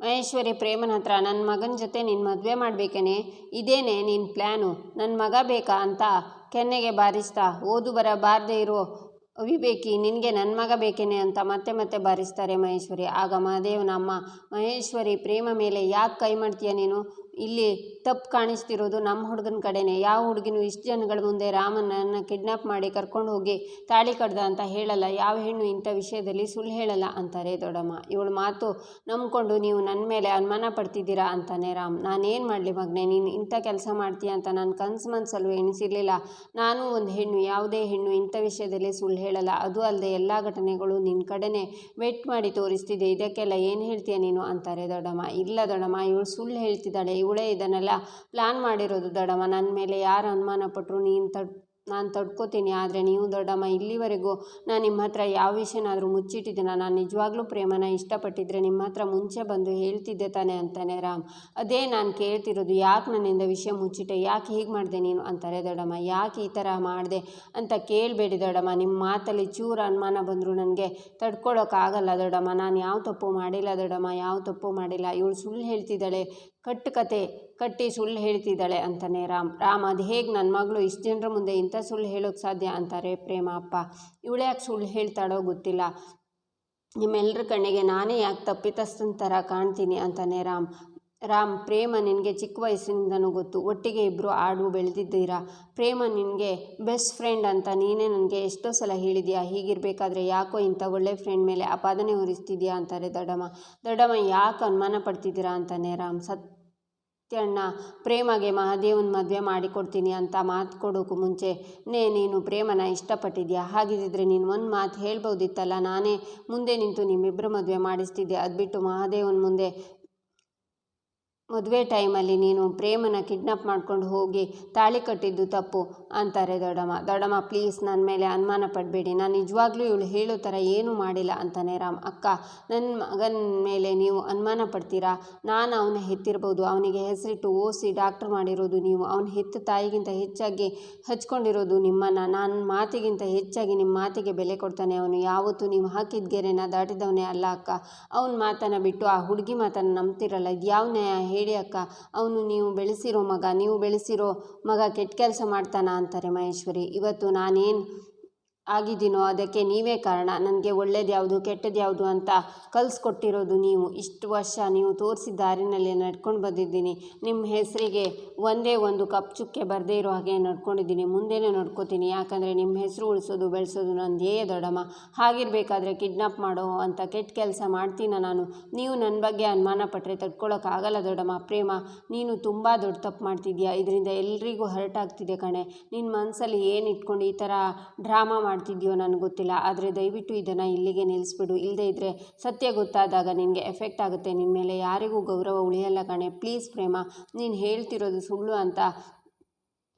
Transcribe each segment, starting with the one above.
ಮಹೇಶ್ವರಿ, ಪ್ರೇಮನ ಹತ್ರ ನನ್ನ ಮಗನ ಜೊತೆ ನಿನ್ನ ಮದುವೆ ಮಾಡಬೇಕೇನೆ? ಇದೇನೆ ನಿನ್ನ ಪ್ಲ್ಯಾನು ನನ್ನ ಮಗ ಬೇಕಾ ಅಂತ ಕೆನ್ನೆಗೆ ಬಾರಿಸ್ತಾ, ಓದು ಬರ ಬಾರದೇ ಇರೋ ವಿವೇಕಿ ನಿನಗೆ ನನ್ನ ಮಗ ಬೇಕೇನೆ ಅಂತ ಮತ್ತೆ ಮತ್ತೆ ಬಾರಿಸ್ತಾರೆ ಮಹೇಶ್ವರಿ. ಆಗ ಮಹಾದೇವನ ಅಮ್ಮ, ಮಹೇಶ್ವರಿ ಪ್ರೇಮ ಮೇಲೆ ಯಾಕೆ ಕೈ ಮಾಡ್ತೀಯ ನೀನು? ಇಲ್ಲಿ ತಪ್ಪು ಕಾಣಿಸ್ತಿರೋದು ನಮ್ಮ ಹುಡುಗನ ಕಡೆನೇ. ಯಾವ ಹುಡುಗಿನೂ ಇಷ್ಟು ಜನಗಳ ಮುಂದೆ ರಾಮನನ್ನು ಕಿಡ್ನಾಪ್ ಮಾಡಿ ಕರ್ಕೊಂಡು ಹೋಗಿ ತಾಳಿ ಕಡ್ದ ಅಂತ ಹೇಳಲ್ಲ. ಯಾವ ಹೆಣ್ಣು ಇಂಥ ವಿಷಯದಲ್ಲಿ ಸುಳ್ಳು ಹೇಳಲ್ಲ ಅಂತಾರೆ ದೊಡ್ಡಮ್ಮ. ಇವಳ ಮಾತು ನಂಬಿಕೊಂಡು ನೀವು ನನ್ನ ಮೇಲೆ ಅನುಮಾನ ಪಡ್ತಿದ್ದೀರಾ ಅಂತಾನೆ ರಾಮ್. ನಾನೇನು ಮಾಡಲಿ ಮಗನೆ, ನೀನು ಇಂಥ ಕೆಲಸ ಮಾಡ್ತೀಯ ಅಂತ ನಾನು ಕನಸು ಮನಸ್ಸಲ್ಲೂ ಎಣಿಸಿರಲಿಲ್ಲ. ನಾನು ಒಂದು ಹೆಣ್ಣು, ಯಾವುದೇ ಹೆಣ್ಣು ಇಂಥ ವಿಷಯದಲ್ಲಿ ಸುಳ್ಳು ಹೇಳಲ್ಲ. ಅದು ಅಲ್ಲದೆ ಎಲ್ಲ ಘಟನೆಗಳು ನಿನ್ನ ಕಡೆನೇ ವೆಟ್ ಮಾಡಿ ತೋರಿಸ್ತಿದೆ. ಇದಕ್ಕೆಲ್ಲ ಏನು ಹೇಳ್ತೀಯ ನೀನು ಅಂತಾರೆ ದೊಡ್ಡಮ್ಮ. ಇಲ್ಲ ದೊಡ್ಡಮ್ಮ, ಇವಳು ಸುಳ್ಳು ಹೇಳ್ತಿದ್ದಾಳೆ. ಇವಳೇ ಇದನ್ನೆಲ್ಲ ಪ್ಲ್ಯಾನ್ ಮಾಡಿರೋದು ದೊಡ್ಡಮ್ಮ. ನನ್ನ ಮೇಲೆ ಯಾರು ಅನುಮಾನ ಪಟ್ಟರು ನೀನು ತಡ್, ನಾನು ತಡ್ಕೋತೀನಿ, ಆದರೆ ನೀವು ದೊಡ್ಡಮ್ಮ, ಇಲ್ಲಿವರೆಗೂ ನಾನು ನಿಮ್ಮ ಹತ್ರ ಯಾವ ವಿಷಯನಾದರೂ ಮುಚ್ಚಿಟ್ಟಿದ್ದೀನ? ನಾನು ನಿಜವಾಗ್ಲೂ ಪ್ರೇಮನ ಇಷ್ಟಪಟ್ಟಿದ್ರೆ ನಿಮ್ಮ ಹತ್ರ ಮುಂಚೆ ಬಂದು ಹೇಳ್ತಿದ್ದೆ ತಾನೆ ಅಂತಾನೆ ರಾಮ್. ಅದೇ ನಾನು ಕೇಳ್ತಿರೋದು, ಯಾಕೆ ನನ್ನಿಂದ ವಿಷಯ ಮುಚ್ಚಿಟ್ಟೆ? ಯಾಕೆ ಹೀಗೆ ಮಾಡಿದೆ ನೀನು? ಅಂತಾರೆ ದೊಡ್ಡಮ್ಮ. ಯಾಕೆ ಈ ಥರ ಮಾಡಿದೆ ಅಂತ ಕೇಳಬೇಡಿ ದೊಡ್ಡಮ್ಮ. ನಿಮ್ಮ ಮಾತಲ್ಲಿ ಚೂರು ಅನುಮಾನ ಬಂದರೂ ನನಗೆ ತಡ್ಕೊಳ್ಳೋಕ್ಕಾಗಲ್ಲ ದೊಡ್ಡಮ್ಮ. ನಾನು ಯಾವ ತಪ್ಪು ಮಾಡಿಲ್ಲ ದೊಡ್ಡಮ್ಮ, ಯಾವ ತಪ್ಪು ಮಾಡಿಲ್ಲ. ಇವಳು ಸುಳ್ಳು ಹೇಳ್ತಿದ್ದಾಳೆ. ಕಟ್ಟು ಕತೆ ಕಟ್ಟಿ ಸುಳ್ಳು ಹೇಳ್ತಿದ್ದಾಳೆ ಅಂತಾನೆ ರಾಮ್. ರಾಮ್, ಅದು ಹೇಗೆ ನನ್ನ ಮಗಳು ಇಷ್ಟು ಜನರ ಮುಂದೆ ಇಂಥ ಸುಳ್ಳು ಹೇಳೋಕ್ಕೆ ಸಾಧ್ಯ? ಅಂತಾರೆ ಪ್ರೇಮ ಅಪ್ಪ ಇವಳು ಯಾಕೆ ಸುಳ್ಳು ಹೇಳ್ತಾಳೋ ಗೊತ್ತಿಲ್ಲ. ನಿಮ್ಮೆಲ್ಲರ ಕಣ್ಣಿಗೆ ನಾನೇ ಯಾಕೆ ತಪ್ಪಿತಸ್ಥನ ಥರ ಕಾಣ್ತೀನಿ? ಅಂತಾನೆ ರಾಮ್. ರಾಮ್, ಪ್ರೇಮ ನಿನಗೆ ಚಿಕ್ಕ ವಯಸ್ಸಿನಿಂದನೂ ಗೊತ್ತು. ಒಟ್ಟಿಗೆ ಇಬ್ಬರು ಆಡು ಬೆಳೆದಿದ್ದೀರಾ? ಪ್ರೇಮ ನಿನಗೆ ಬೆಸ್ಟ್ ಫ್ರೆಂಡ್ ಅಂತ ನೀನೇ ನನಗೆ ಎಷ್ಟೋ ಸಲ ಹೇಳಿದ್ಯಾ? ಹೀಗಿರಬೇಕಾದ್ರೆ ಯಾಕೋ ಇಂಥ ಒಳ್ಳೆ ಫ್ರೆಂಡ್ ಮೇಲೆ ಅಪಾದನೆ ಹೊರಿಸ್ತಿದ್ಯಾ? ಅಂತಾರೆ ದೊಡ್ಡಮ್ಮ. ದೊಡ್ಡಮ್ಮ, ಯಾಕೆ ಅನುಮಾನ ಪಡ್ತಿದ್ದೀರಾ? ಅಂತಾನೆ ರಾಮ್. ಸತ್ ಅಣ್ಣ ಪ್ರೇಮಗೆ ಮಹಾದೇವನ ಮದುವೆ ಮಾಡಿಕೊಡ್ತೀನಿ ಅಂತ ಮಾತು ಕೊಡೋಕ್ಕೂ ಮುಂಚೆ, ನೇ, ನೀನು ಪ್ರೇಮನ ಇಷ್ಟಪಟ್ಟಿದ್ಯಾ? ಹಾಗಿದ್ದರೆ ನೀನು ಒಂದು ಮಾತು ಹೇಳ್ಬೋದಿತ್ತಲ್ಲ? ನಾನೇ ಮುಂದೆ ನಿಂತು ನಿಮ್ಮಿಬ್ಬರು ಮದುವೆ ಮಾಡಿಸ್ತಿದ್ದೆ. ಅದು ಬಿಟ್ಟು ಮಹಾದೇವನ ಮುಂದೆ ಮದುವೆ ಟೈಮಲ್ಲಿ ನೀನು ಪ್ರೇಮನ ಕಿಡ್ನಾಪ್ ಮಾಡ್ಕೊಂಡು ಹೋಗಿ ತಾಳಿ ಕಟ್ಟಿದ್ದು ತಪ್ಪು ಅಂತಾರೆ ದೊಡ್ಡಮ್ಮ. ದೊಡ್ಡಮ್ಮ ಪ್ಲೀಸ್ ನನ್ನ ಮೇಲೆ ಅನುಮಾನ ಪಡಬೇಡಿ. ನಾನು ನಿಜವಾಗ್ಲೂ ಇವಳು ಹೇಳೋ ಥರ ಏನೂ ಮಾಡಿಲ್ಲ ಅಂತಾನೆ ರಾಮ್. ಅಕ್ಕ ನನ್ನ ಮಗನ ಮೇಲೆ ನೀವು ಅನುಮಾನ ಪಡ್ತೀರಾ? ನಾನು ಅವನ ಹೆತ್ತಿರ್ಬೋದು. ಅವನಿಗೆ ಹೆಸರಿಟ್ಟು ಓಸಿ ಡಾಕ್ಟರ್ ಮಾಡಿರೋದು ನೀವು. ಅವನ ಹೆತ್ತ ತಾಯಿಗಿಂತ ಹೆಚ್ಚಾಗಿ ಹಚ್ಕೊಂಡಿರೋದು ನಿಮ್ಮನ್ನು. ನನ್ನ ಮಾತಿಗಿಂತ ಹೆಚ್ಚಾಗಿ ನಿಮ್ಮ ಮಾತಿಗೆ ಬೆಲೆ ಕೊಡ್ತಾನೆ ಅವನು. ಯಾವತ್ತೂ ನೀವು ಹಾಕಿದ ಗೆರೆನ ದಾಟಿದವನೇ ಅಲ್ಲ ಅಕ್ಕ. ಅವನ ಮಾತನ್ನು ಬಿಟ್ಟು ಆ ಹುಡುಗಿ ಮಾತನ್ನು ನಂಬ್ತಿರಲ್ಲ. ಯಾವ ನ್ಯಾಯ ಹೇಳಿ ಅಕ್ಕ, ಅವನು ನೀವು ಬೆಳೆಸಿರೋ ಮಗ, ನೀವು ಬೆಳೆಸಿರೋ ಮಗ ಕೆಟ್ಟ ಕೆಲಸ ಮಾಡ್ತಾನ ಅಂತಾರೆ ಮಹೇಶ್ವರಿ. ಇವತ್ತು ನಾನೇನು ಆಗಿದ್ದೀನೋ ಅದಕ್ಕೆ ನೀವೇ ಕಾರಣ. ನನಗೆ ಒಳ್ಳೇದು ಯಾವುದು ಕೆಟ್ಟದ್ದು ಯಾವುದು ಅಂತ ಕಲಿಸ್ಕೊಟ್ಟಿರೋದು ನೀವು. ಇಷ್ಟು ವರ್ಷ ನೀವು ತೋರಿಸಿದ ದಾರಿನಲ್ಲಿ ನಡ್ಕೊಂಡು ಬಂದಿದ್ದೀನಿ. ನಿಮ್ಮ ಹೆಸರಿಗೆ ಒಂದೇ ಒಂದು ಕಪ್ ಚುಕ್ಕೆ ಬರದೇ ಇರೋ ಹಾಗೆ ನಡ್ಕೊಂಡಿದ್ದೀನಿ. ಮುಂದೆನೇ ನೋಡ್ಕೋತೀನಿ. ಯಾಕಂದರೆ ನಿಮ್ಮ ಹೆಸರು ಉಳಿಸೋದು, ಬೆಳೆಸೋದು ಧ್ಯೇಯ ದೊಡ್ಡಮ್ಮ. ಹಾಗಿರಬೇಕಾದ್ರೆ ಕಿಡ್ನಾಪ್ ಮಾಡೋ ಅಂತ ಕೆಟ್ಟ ಕೆಲಸ ಮಾಡ್ತೀನ ನಾನು. ನೀವು ನನ್ನ ಬಗ್ಗೆ ಅನುಮಾನ ಪಟ್ಟರೆ ತಡ್ಕೊಳ್ಳೋಕ್ಕಾಗಲ್ಲ ದೊಡ್ಡಮ್ಮ. ಪ್ರೇಮ, ನೀನು ತುಂಬ ದೊಡ್ಡ ತಪ್ಪು ಮಾಡ್ತಿದ್ಯಾ? ಇದರಿಂದ ಎಲ್ರಿಗೂ ಹರ್ಟ್ ಆಗ್ತಿದೆ ಕಣೆ. ನಿನ್ನ ಮನಸ್ಸಲ್ಲಿ ಏನು ಇಟ್ಕೊಂಡು ಈ ಥರ ಡ್ರಾಮಾ ಮಾಡ್ತಿದ್ಯೋ ನನಗೆ ಗೊತ್ತಿಲ್ಲ. ಆದರೆ ದಯವಿಟ್ಟು ಇದನ್ನು ಇಲ್ಲಿಗೆ ನಿಲ್ಲಿಸ್ಬಿಡು ಇಲ್ಲದೇ ಇದ್ದರೆ ಸತ್ಯ ಗೊತ್ತಾದಾಗ ನಿನಗೆ ಎಫೆಕ್ಟ್ ಆಗುತ್ತೆ. ನಿನ್ನ ಮೇಲೆ ಯಾರಿಗೂ ಗೌರವ ಉಳಿಯಲ್ಲ ಕಣೆ. ಪ್ಲೀಸ್ ಪ್ರೇಮ, ನೀನು ಹೇಳ್ತಿರೋದು ಸುಳ್ಳು ಅಂತ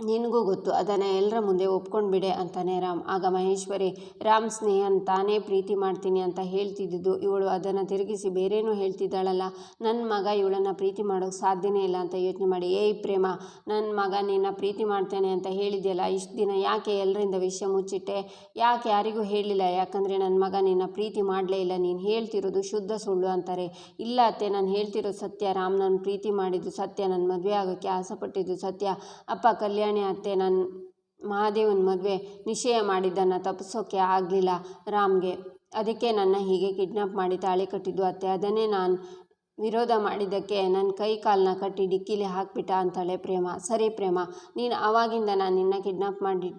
ನಿನಗೂ ಗೊತ್ತು, ಅದನ್ನು ಎಲ್ಲರ ಮುಂದೆ ಒಪ್ಕೊಂಡು ಬಿಡೆ ಅಂತಾನೆ ರಾಮ್. ಆಗ ಮಹೇಶ್ವರಿ, ರಾಮ್ ಸ್ನೇಹನ್ ತಾನೇ ಪ್ರೀತಿ ಮಾಡ್ತೀನಿ ಅಂತ ಹೇಳ್ತಿದ್ದಿದ್ದು, ಇವಳು ಅದನ್ನು ತಿರುಗಿಸಿ ಬೇರೇನೂ ಹೇಳ್ತಿದ್ದಾಳಲ್ಲ. ನನ್ನ ಮಗ ಇವಳನ್ನು ಪ್ರೀತಿ ಮಾಡೋಕೆ ಸಾಧ್ಯನೇ ಇಲ್ಲ ಅಂತ ಯೋಚನೆ ಮಾಡಿ ಏಯ್ ಪ್ರೇಮ ನನ್ನ ಮಗ ನಿನ್ನ ಪ್ರೀತಿ ಮಾಡ್ತೇನೆ ಅಂತ ಹೇಳಿದ್ಯಲ್ಲ, ಇಷ್ಟು ದಿನ ಯಾಕೆ ಎಲ್ಲರಿಂದ ವಿಷಯ ಮುಚ್ಚಿಟ್ಟೆ? ಯಾಕೆ ಯಾರಿಗೂ ಹೇಳಿಲ್ಲ ಯಾಕಂದರೆ ನನ್ನ ಮಗ ನಿನ್ನ ಪ್ರೀತಿ ಮಾಡಲೇ ಇಲ್ಲ, ನೀನು ಹೇಳ್ತಿರೋದು ಶುದ್ಧ ಸುಳ್ಳು ಅಂತಾರೆ. ಇಲ್ಲ ಅತ್ತೆ, ನಾನು ಹೇಳ್ತಿರೋದು ಸತ್ಯ. ರಾಮ್ ನನ್ನ ಪ್ರೀತಿ ಮಾಡಿದ್ದು ಸತ್ಯ ನನ್ನ ಮದುವೆ ಆಗೋಕ್ಕೆ ಆಸೆಪಟ್ಟಿದ್ದು ಸತ್ಯ. ಅಪ್ಪ, ಕಲ್ಯಾಣಿ ಅತ್ತೆ ನನ್ನ ಮಹಾದೇವನ ಮದುವೆ ನಿಶ್ಚಯ ಮಾಡಿದ್ದನ್ನು ತಪ್ಪಿಸೋಕೆ ಆಗಲಿಲ್ಲ ರಾಮ್ಗೆ. ಅದಕ್ಕೆ ನನ್ನ ಹೀಗೆ ಕಿಡ್ನಾಪ್ ಮಾಡಿ ತಾಳಿ ಕಟ್ಟಿದ್ದು ಅತ್ತೆ. ಅದನ್ನೇ ನಾನು ವಿರೋಧ ಮಾಡಿದ್ದಕ್ಕೆ ನನ್ನ ಕೈ ಕಾಲನ್ನ ಕಟ್ಟಿ ಡಿಕ್ಕಿಲಿ ಹಾಕಿಬಿಟ್ಟ ಅಂತಾಳೆ ಪ್ರೇಮ. ಸರಿ ಪ್ರೇಮ, ನೀನು ಆವಾಗಿಂದ ನಾನು ನಿನ್ನ ಕಿಡ್ನಾಪ್ ಮಾಡಿ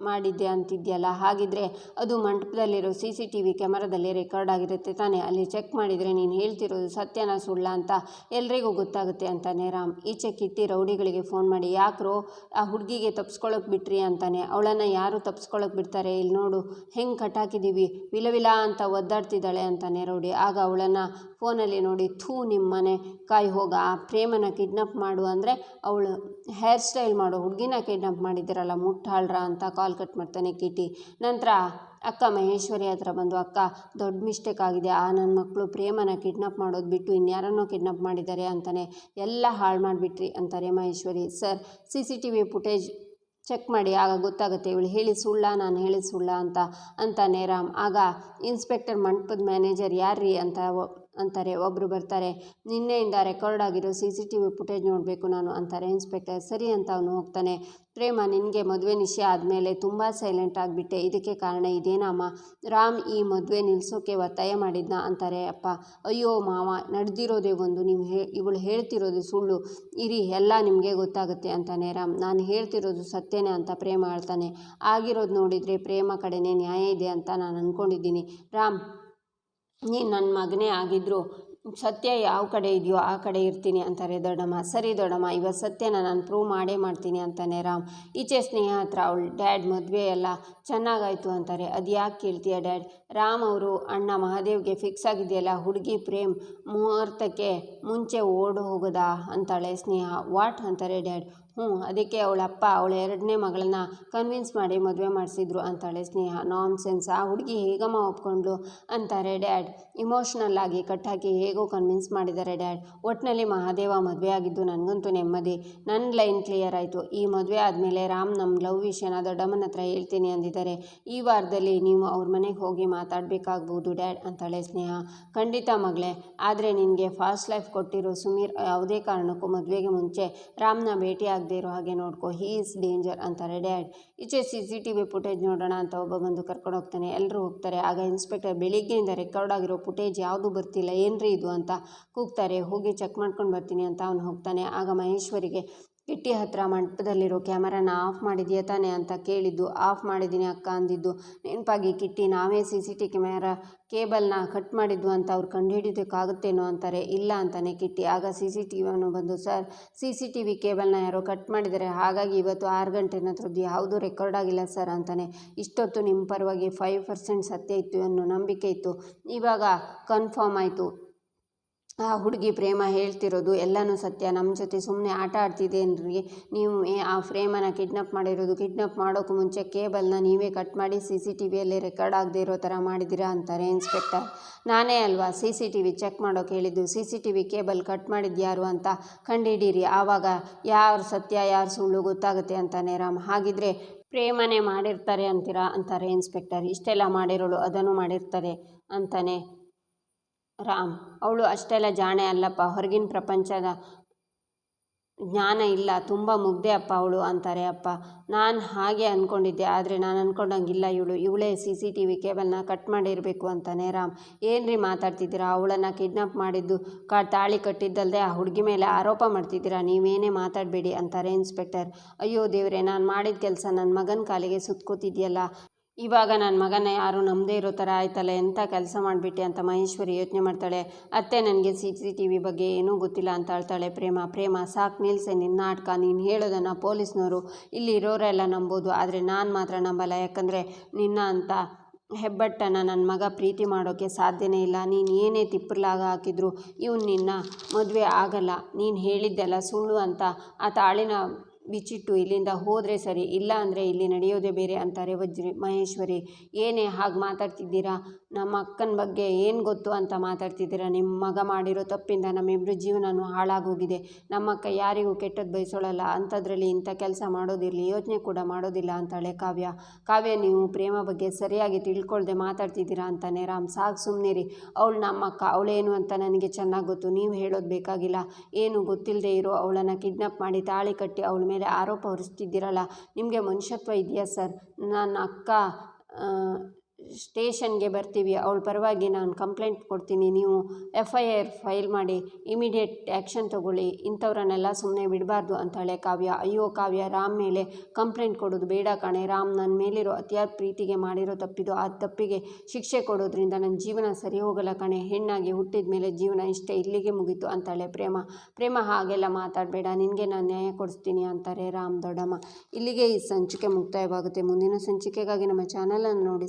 ಮಾಡಿದ್ದೆ ಅಂತಿದ್ಯಲ್ಲ? ಹಾಗಿದ್ರೆ ಅದು ಮಂಟಪದಲ್ಲಿರೋ ಸಿ ಸಿ ಟಿ ವಿ ಕ್ಯಾಮರಾದಲ್ಲಿ ರೆಕಾರ್ಡ್ ಆಗಿರುತ್ತೆ ತಾನೇ? ಅಲ್ಲಿ ಚೆಕ್ ಮಾಡಿದರೆ ನೀನು ಹೇಳ್ತಿರೋದು ಸತ್ಯನ ಸುಳ್ಳ ಅಂತ ಎಲ್ರಿಗೂ ಗೊತ್ತಾಗುತ್ತೆ ಅಂತಾನೆ ರಾಮ್. ಈಚೆ ಕಿತ್ತಿ ರೌಡಿಗಳಿಗೆ ಫೋನ್ ಮಾಡಿ, ಯಾಕ್ರೋ ಆ ಹುಡುಗಿಗೆ ತಪ್ಸ್ಕೊಳಕ್ಕೆ ಬಿಟ್ರಿ ಅಂತಾನೆ. ಅವಳನ್ನು ಯಾರು ತಪ್ಸ್ಕೊಳಕ್ಕೆ ಬಿಡ್ತಾರೆ? ಇಲ್ಲಿ ನೋಡು, ಹೆಂಗೆ ಕಟ್ಟಾಕಿದ್ದೀವಿ ವಿಲವಿಲ ಅಂತ ಒದ್ದಾಡ್ತಿದ್ದಾಳೆ ಅಂತಾನೆ ರೌಡಿ. ಆಗ ಅವಳನ್ನು ಫೋನಲ್ಲಿ ನೋಡಿ, ಥೂ ನಿಮ್ಮ ಮನೆ ಕಾಯಿ ಹೋಗ. ಆ ಪ್ರೇಮನ ಕಿಡ್ನಾಪ್ ಮಾಡು. ಅಂದರೆ ಅವಳು ಹೇರ್ ಸ್ಟೈಲ್ ಮಾಡು ಹುಡುಗಿನ ಕಿಡ್ನಾಪ್ ಮಾಡಿದ್ದೀರಲ್ಲ, ಮುಟ್ಟಾಳ್ರ ಅಂತ ಕಾಲ್ ಕಟ್ ಮಾಡ್ತಾನೆ ಕಿಟಿ ನಂತರ ಅಕ್ಕ ಮಹೇಶ್ವರಿ ಹತ್ರ ಬಂದು, ಅಕ್ಕ, ದೊಡ್ಡ ಮಿಸ್ಟೇಕ್ ಆಗಿದೆ. ಆ ನನ್ನ ಮಕ್ಕಳು ಪ್ರೇಮನ ಕಿಡ್ನಾಪ್ ಮಾಡೋದು ಬಿಟ್ಟು ಇನ್ಯಾರನ್ನೋ ಕಿಡ್ನಾಪ್ ಮಾಡಿದ್ದಾರೆ ಅಂತಾನೆ ಎಲ್ಲ ಹಾಳು ಮಾಡಿಬಿಟ್ರಿ ಅಂತಾರೆ Maheshwari. Sir C C T V footage check ಮಾಡಿ, ಆಗ ಗೊತ್ತಾಗುತ್ತೆ ಇವಳು ಹೇಳಿ ಸುಳ್ಳ, ನಾನು ಹೇಳಿ ಸುಳ್ಳ ಅಂತ ಅಂತಾನೆ ರಾಮ್. ಆಗ ಇನ್ಸ್ಪೆಕ್ಟರ್ ಮಂಟಪದ ಮ್ಯಾನೇಜರ್ ಯಾರ್ರೀ ಅಂತ ಅಂತಾರೆ. ಒಬ್ಬರು ಬರ್ತಾರೆ, ನಿನ್ನೆಯಿಂದ ರೆಕಾರ್ಡ್ ಆಗಿರೋ C C T V footage ನೋಡಬೇಕು ನಾನು ಅಂತಾರೆ. ಇನ್ಸ್ಪೆಕ್ಟರ್, ಸರಿ ಅಂತ ಅವನು ಹೋಗ್ತಾನೆ. ಪ್ರೇಮ, ನಿನಗೆ ಮದುವೆ ನಿಶ್ಚಯ ಆದಮೇಲೆ ತುಂಬ ಸೈಲೆಂಟ್ ಆಗಿಬಿಟ್ಟೆ. ಇದಕ್ಕೆ ಕಾರಣ ಇದೇನಮ್ಮ ರಾಮ್ ಈ ಮದುವೆ ನಿಲ್ಲಿಸೋಕೆ ಒತ್ತಾಯ ಮಾಡಿದ್ನ ಅಂತಾರೆ. ಅಪ್ಪ, ಅಯ್ಯೋ ಮಾವ, ನಡೆದಿರೋದೇ ಒಂದು, ನೀವು ಹೇ, ಇವಳು ಹೇಳ್ತಿರೋದು ಸುಳ್ಳು. ಇರಿ, ಎಲ್ಲ ನಿಮಗೆ ಗೊತ್ತಾಗುತ್ತೆ ಅಂತಾನೆ ರಾಮ್. ನಾನು ಹೇಳ್ತಿರೋದು ಸತ್ಯನೇ ಅಂತ ಪ್ರೇಮ ಹೇಳ್ತಾನೆ. ಆಗಿರೋದು ನೋಡಿದರೆ ಪ್ರೇಮ ಕಡೆನೇ ನ್ಯಾಯ ಇದೆ ಅಂತ ನಾನು ಅಂದ್ಕೊಂಡಿದ್ದೀನಿ ರಾಮ್ ನೀನು ನನ್ನ ಮಗನೇ ಆಗಿದ್ದರೂ ಸತ್ಯ ಯಾವ ಕಡೆ ಇದೆಯೋ ಆ ಕಡೆ ಇರ್ತೀನಿ ಅಂತಾರೆ ದೊಡ್ಡಮ್ಮ. ಸರಿ ದೊಡ್ಡಮ್ಮ ಇವತ್ತು ಸತ್ಯನ ನಾನು ಪ್ರೂವ್ ಮಾಡೇ ಮಾಡ್ತೀನಿ ಅಂತಾನೆ ರಾಮ್. ಈಚೆ ಸ್ನೇಹ ಹತ್ರ ಅವಳು ಡ್ಯಾಡ್ ಮದುವೆ ಎಲ್ಲ ಚೆನ್ನಾಗಾಯಿತು ಅಂತಾರೆ. ಅದು ಯಾಕೆ ಕೇಳ್ತೀಯ ಡ್ಯಾಡ್ ರಾಮ್ ಅವರು ಅಣ್ಣ ಮಹಾದೇವ್ಗೆ ಫಿಕ್ಸ್ ಆಗಿದೆಯಲ್ಲ, ಹುಡುಗಿ ಪ್ರೇಮ್ ಮುಹೂರ್ತಕ್ಕೆ ಮುಂಚೆ ಓಡು ಹೋಗೋದಾ ಅಂತಾಳೆ ಸ್ನೇಹ. ವಾಟ್ ಅಂತಾರೆ ಡ್ಯಾಡ್ ಹ್ಞೂ, ಅದಕ್ಕೆ ಅವಳ ಅಪ್ಪ ಅವಳ ಎರಡನೇ ಮಗಳನ್ನ ಕನ್ವಿನ್ಸ್ ಮಾಡಿ ಮದುವೆ ಮಾಡಿಸಿದ್ರು ಅಂತಾಳೆ, ಸ್ನೇಹ ನಾನ್ ಸೆನ್ಸ್ ಆ ಹುಡುಗಿ ಹೇಗಮ್ಮ ಒಪ್ಕೊಂಡ್ಲು ಅಂತಾರೆ ಡ್ಯಾಡ್ ಇಮೋಷ್ನಲ್ ಆಗಿ ಕಟ್ಟಾಕಿ ಹೇಗೋ ಕನ್ವಿನ್ಸ್ ಮಾಡಿದ್ದಾರೆ ಡ್ಯಾಡ್ ಒಟ್ಟಿನಲ್ಲಿ ಮಹಾದೇವ ಮದುವೆ ಆಗಿದ್ದು ನನಗಂತೂ ನೆಮ್ಮದಿ. ನನ್ನ ಲೈನ್ ಕ್ಲಿಯರ್ ಆಯಿತು. ಈ ಮದುವೆ ಆದಮೇಲೆ ರಾಮ್ ನಮ್ಮ ಲವ್ ವಿಷಯನ ದೊಡ್ಡಮ್ಮನ ಹತ್ರ ಹೇಳ್ತೀನಿ ಅಂದಿದ್ದಾರೆ. ಈ ವಾರದಲ್ಲಿ ನೀವು ಅವ್ರ ಮನೆಗೆ ಹೋಗಿ ಮಾತಾಡಬೇಕಾಗ್ಬೋದು ಡ್ಯಾಡ್ ಅಂತಾಳೆ, ಸ್ನೇಹ. ಖಂಡಿತ ಮಗಳೇ. ಆದರೆ ನಿನಗೆ ಫಾಸ್ಟ್ ಲೈಫ್ ಕೊಟ್ಟಿರೋ ಸುಮೀರ್ ಯಾವುದೇ ಕಾರಣಕ್ಕೂ ಮದುವೆಗೆ ಮುಂಚೆ ರಾಮ್ನ ಭೇಟಿ ಆಗದೆ ಇರೋ ಹಾಗೆ ನೋಡ್ಕೊ ಹೀ ಇಸ್ ಡೇಂಜರ್ ಅಂತಾರೆ. ಡ್ಯಾಡ್ ಈಚೆ C C T V footage ನೋಡೋಣ ಅಂತ ಒಬ್ಬ ಬಂದು ಕರ್ಕೊಂಡು ಹೋಗ್ತಾನೆ. ಎಲ್ಲರೂ ಹೋಗ್ತಾರೆ. ಆಗ ಇನ್ಸ್ಪೆಕ್ಟರ್ ಬೆಳಿಗ್ಗೆಯಿಂದ ರೆಕಾರ್ಡ್ ಆಗಿರೋ ಫುಟೇಜ್ ಯಾವುದು ಬರ್ತಿಲ್ಲ. ಏನ್ರಿ ಇದು ಅಂತ ಕೂಗ್ತಾರೆ. ಹೋಗಿ ಚೆಕ್ ಮಾಡ್ಕೊಂಡು ಬರ್ತೀನಿ ಅಂತ ಅವನು ಹೋಗ್ತಾನೆ. ಆಗ ಮಹೇಶ್ವರಿಗೆ ಕಿಟ್ಟಿ ಹತ್ರ ಮಂಟಪದಲ್ಲಿರೋ ಕ್ಯಾಮರಾನ ಆಫ್ ಮಾಡಿದ್ಯಾ ತಾನೆ ಅಂತ ಕೇಳಿದ್ದು. ಆಫ್ ಮಾಡಿದ್ದೀನಿ ಅಕ್ಕ ಅಂದಿದ್ದು. ನೆನಪಾಗಿ ಕಿಟ್ಟಿ ನಾವೇ ಸಿ ಸಿ ಟಿ ಕ್ಯಾಮೆರಾ ಕೇಬಲ್ನ ಕಟ್ ಮಾಡಿದ್ದು ಅಂತ ಅವ್ರು ಕಂಡುಹಿಡಿಯೋದಕ್ಕಾಗುತ್ತೇನೋ ಅಂತಾರೆ. ಇಲ್ಲ ಅಂತಾನೆ ಕಿಟ್ಟಿ. ಆಗ ಸಿ ಸಿ ಟಿ ವಿಯನ್ನು ಬಂದು, sir, C C T V ಕೇಬಲ್ನ ಯಾರೋ ಕಟ್ ಮಾಡಿದ್ದಾರೆ. ಹಾಗಾಗಿ ಇವತ್ತು ಆರು ಗಂಟೆ ನಂತರದ್ದು ಯಾವುದೂ ರೆಕಾರ್ಡ್ ಆಗಿಲ್ಲ ಸರ್ ಅಂತಾನೆ. ಇಷ್ಟೊತ್ತು ನಿಮ್ಮ ಪರವಾಗಿ ಫೈವ್ ಪರ್ಸೆಂಟ್ ಸತ್ಯ ಇತ್ತು ಅನ್ನೋ ನಂಬಿಕೆ ಇತ್ತು. ಇವಾಗ ಕನ್ಫರ್ಮ್ ಆಯಿತು. ಆ ಹುಡುಗಿ ಪ್ರೇಮ ಹೇಳ್ತಿರೋದು, ಎಲ್ಲನೂ ಸತ್ಯ ನಮ್ಮ ಜೊತೆ ಸುಮ್ಮನೆ ಆಟ ಆಡ್ತಿದ್ದೇನ್ರಿ ನೀವು ಆ ಪ್ರೇಮನ ಕಿಡ್ನಾಪ್ ಮಾಡಿರೋದು, ಕಿಡ್ನಾಪ್ ಮಾಡೋಕ್ಕೂ ಮುಂಚೆ ಕೇಬಲ್ನ ನೀವೇ ಕಟ್ ಮಾಡಿ ಸಿ ಸಿ ಟಿ ವಿಯಲ್ಲಿ ರೆಕಾರ್ಡ್ ಆಗದೆ ಇರೋ ಥರ ಮಾಡಿದ್ದೀರಾ ಅಂತಾರೆ ಇನ್ಸ್ಪೆಕ್ಟರ್. ನಾನೇ ಅಲ್ವಾ C C T V check ಮಾಡೋಕೆ ಹೇಳಿದ್ದು, C C T V cable cut ಮಾಡಿದ್ದು ಯಾರು ಅಂತ ಕಂಡುಹಿಡೀರಿ ಆವಾಗ ಯಾರು ಸತ್ಯ, ಯಾರು ಸುಳ್ಳು ಗೊತ್ತಾಗುತ್ತೆ ಅಂತಾನೆ ರಾಮ್. ಹಾಗಿದ್ರೆ ಪ್ರೇಮನೇ ಮಾಡಿರ್ತಾರೆ ಅಂತೀರಾ ಅಂತಾರೆ ಇನ್ಸ್ಪೆಕ್ಟರ್. ಇಷ್ಟೆಲ್ಲ ಮಾಡಿರೋಳು ಅದನ್ನು ಮಾಡಿರ್ತಾರೆ ಅಂತಾನೆ ರಾಮ್. ಅವಳು ಅಷ್ಟೆಲ್ಲ ಜಾಣೆ ಅಲ್ಲಪ್ಪ. ಹೊರಗಿನ ಪ್ರಪಂಚದ ಜ್ಞಾನ ಇಲ್ಲ. ತುಂಬ ಮುಗ್ದೆ ಅಪ್ಪ ಅವಳು ಅಂತಾರೆ. ಅಪ್ಪ, ನಾನು ಹಾಗೆ ಅಂದ್ಕೊಂಡಿದ್ದೆ ಆದರೆ ನಾನು ಅಂದ್ಕೊಂಡಂಗಿಲ್ಲ ಇವಳು. ಇವಳೇ ಸಿ ಸಿ ಟಿ ವಿ ಕೇಬಲ್ನ ಕಟ್ ಮಾಡಿರಬೇಕು ಅಂತಾನೆ ರಾಮ್. ಏನ್ರಿ ಮಾತಾಡ್ತಿದ್ದೀರಾ? ಅವಳನ್ನು ಕಿಡ್ನಾಪ್ ಮಾಡಿದ್ದು ಕಾ, ತಾಳಿ ಕಟ್ಟಿದ್ದಲ್ಲದೆ ಆ ಹುಡುಗಿ ಮೇಲೆ ಆರೋಪ ಮಾಡ್ತಿದ್ದೀರಾ? ನೀವೇನೇ ಮಾತಾಡಬೇಡಿ ಅಂತಾರೆ ಇನ್ಸ್ಪೆಕ್ಟರ್. ಅಯ್ಯೋ ದೇವ್ರೆ, ನಾನು ಮಾಡಿದ ಕೆಲಸ ನನ್ನ ಮಗನ ಕಾಲಿಗೆ ಸುತ್ಕೋತಿದ್ಯಲ್ಲ. ಇವಾಗ ನನ್ನ ಮಗನ ಯಾರು ನಮ್ಮದೇ ಇರೋ ಥರ ಆಯ್ತಲ್ಲ ಎಂಥ ಕೆಲಸ ಮಾಡಿಬಿಟ್ಟೆ ಅಂತ ಮಹೇಶ್ವರಿ ಯೋಚನೆ ಮಾಡ್ತಾಳೆ. ಅತ್ತೆ ನನಗೆ ಸಿ ಸಿ ಟಿ ವಿ ಬಗ್ಗೆ ಏನೂ ಗೊತ್ತಿಲ್ಲ ಅಂತ ಹೇಳ್ತಾಳೆ ಪ್ರೇಮ ಪ್ರೇಮ, ಸಾಕು ನಿಲ್ಸೆ, ನಿನ್ನ ನಾಟಕ, ನೀನು ಹೇಳೋದನ್ನು ಪೊಲೀಸ್ನವರು ಇಲ್ಲಿ ಇರೋರೆಲ್ಲ ನಂಬೋದು, ಆದರೆ ನಾನು ಮಾತ್ರ ನಂಬಲ್ಲ. ಯಾಕಂದರೆ ನಿನ್ನ ಅಂತ ಹೆಬ್ಬಟ್ಟನ್ನು ನನ್ನ ಮಗ ಪ್ರೀತಿ ಮಾಡೋಕ್ಕೆ ಸಾಧ್ಯನೇ ಇಲ್ಲ. ನೀನು ಏನೇ ತಿಪ್ಪಲಾಗ ಹಾಕಿದ್ರು ಇವ್ನು ನಿನ್ನ ಮದುವೆ ಆಗಲ್ಲ. ನೀನು ಹೇಳಿದ್ದೆಲ್ಲ ಸುಳ್ಳು ಅಂತ ಆ ತಾಳಿನ ಬಿಚ್ಚಿಟ್ಟು ಇಲ್ಲಿಂದ ಹೋದರೆ ಸರಿ ಇಲ್ಲ ಅಂದರೆ ಇಲ್ಲಿ ನಡೆಯೋದೇ ಬೇರೆ ಅಂತಾರೆ ವಜ್ರಿ ಮಹೇಶ್ವರಿ. ಏನೇ ಹಾಗೆ ಮಾತಾಡ್ತಿದ್ದೀರಾ? ನಮ್ಮ ಅಕ್ಕನ ಬಗ್ಗೆ ಏನು ಗೊತ್ತು ಅಂತ ಮಾತಾಡ್ತಿದ್ದೀರಾ? ನಿಮ್ಮ ಮಗ ಮಾಡಿರೋ ತಪ್ಪಿಂದ ನಮ್ಮಿಬ್ಬರ ಜೀವನನೂ ಹಾಳಾಗೋಗಿದೆ. ನಮ್ಮ ಅಕ್ಕ ಯಾರಿಗೂ ಕೆಟ್ಟದ್ದು ಬಯಸೋಳಲ್ಲ. ಅಂಥದ್ರಲ್ಲಿ ಇಂಥ ಕೆಲಸ ಮಾಡೋದಿರಲಿ, ಯೋಚನೆ ಕೂಡ ಮಾಡೋದಿಲ್ಲ ಅಂತಾಳೆ ಕಾವ್ಯ. ಕಾವ್ಯ, ನೀವು ಪ್ರೇಮ ಬಗ್ಗೆ ಸರಿಯಾಗಿ ತಿಳ್ಕೊಳ್ದೆ ಮಾತಾಡ್ತಿದ್ದೀರಾ ಅಂತಾನೆ ರಾಮ್. ಸಾಕು ಸುಮ್ಮನಿರಿ ಅವಳು ನಮ್ಮ ಅಕ್ಕ. ಅವಳೇನು ಅಂತ ನನಗೆ ಚೆನ್ನಾಗಿ ಗೊತ್ತು. ನೀವು ಹೇಳೋದು ಬೇಕಾಗಿಲ್ಲ. ಏನು ಗೊತ್ತಿಲ್ಲದೆ ಇರೋ ಅವಳನ್ನು ಕಿಡ್ನಾಪ್ ಮಾಡಿ ತಾಳಿ ಕಟ್ಟಿ ಅವಳ ಮೇಲೆ ಆರೋಪ ಹೊರಿಸ್ತಿದ್ದೀರಲ್ಲ. ನಿಮಗೆ ಮನುಷ್ಯತ್ವ ಇದೆಯಾ ಸರ್? ನನ್ನ ಅಕ್ಕ ಸ್ಟೇಷನ್ಗೆ ಬರ್ತೀವಿ, ಅವಳ ಪರವಾಗಿ ನಾನು ಕಂಪ್ಲೇಂಟ್ ಕೊಡ್ತೀನಿ, ನೀವು ಎಫ್ ಐ ಆರ್ ಫೈಲ್ ಮಾಡಿ, ಇಮಿಡಿಯೇಟ್ ಆ್ಯಕ್ಷನ್ ತಗೊಳ್ಳಿ, ಇಂಥವ್ರನ್ನೆಲ್ಲ ಸುಮ್ಮನೆ ಬಿಡಬಾರ್ದು ಅಂತಾಳೆ ಕಾವ್ಯ. ಅಯ್ಯೋ ಕಾವ್ಯ, ರಾಮ್ ಮೇಲೆ ಕಂಪ್ಲೇಂಟ್ ಕೊಡೋದು ಬೇಡ ಕಣೆ. ರಾಮ್ ನನ್ನ ಮೇಲಿರೋ ಅತಿಯಾದ ಪ್ರೀತಿಗೆ ಮಾಡಿರೋ ತಪ್ಪಿದು, ಆ ತಪ್ಪಿಗೆ ಶಿಕ್ಷೆ ಕೊಡೋದ್ರಿಂದ ನನ್ನ ಜೀವನ ಸರಿ ಹೋಗಲ್ಲ ಕಣೆ. ಹೆಣ್ಣಾಗಿ ಹುಟ್ಟಿದ ಮೇಲೆ ಜೀವನ ಇಷ್ಟೇ ಇಲ್ಲಿಗೆ ಮುಗೀತು ಅಂತಾಳೆ ಪ್ರೇಮ. ಪ್ರೇಮ ಹಾಗೆಲ್ಲ ಮಾತಾಡಬೇಡ, ನಿನಗೆ ನಾನು ನ್ಯಾಯ ಕೊಡಿಸ್ತೀನಿ ಅಂತಾರೆ ರಾಮ್ ದೊಡ್ಡಮ್ಮ. ಇಲ್ಲಿಗೆ ಈ ಸಂಚಿಕೆ ಮುಕ್ತಾಯವಾಗುತ್ತೆ. ಮುಂದಿನ ಸಂಚಿಕೆಗಾಗಿ ನಮ್ಮ ಚಾನಲನ್ನು ನೋಡಿ